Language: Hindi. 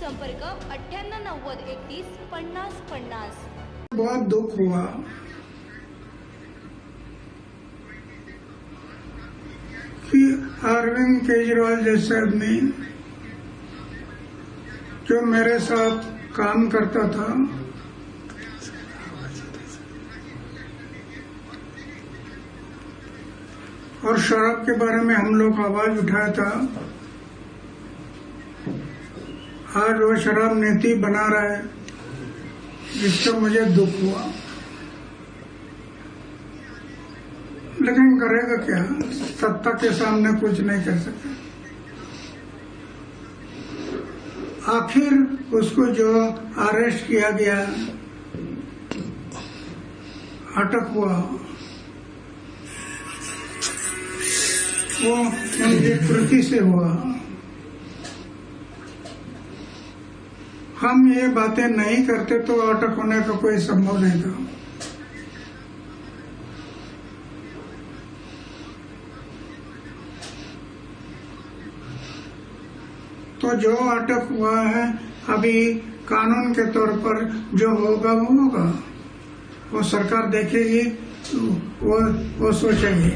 संपर्क अठ्ठ्याण्णव नव्वद एकतीस पन्नास पन्नास. बहुत दुख हुआ। कि अरविंद केजरीवाल जैसे आदमी जो मेरे साथ काम करता था, और शराब के बारे में हम लोग आवाज़ उठाया था आज वो शराब नीति बना रहा है, जिससे मुझे दुख हुआ। लेकिन करेगा क्या? सत्ता के सामने कुछ नहीं कर सकता। आखिर उसको जो अरेस्ट किया गया, अटक हुआ। वो उनकी कृति से हुआ। हम ये बातें नहीं करते तो अटक होने का कोई संभव नहीं था। तो जो अटक हुआ है, अभी कानून के तौर पर जो होगा, वो होगा। वो सरकार देखेगी, वो वो सोचेगी।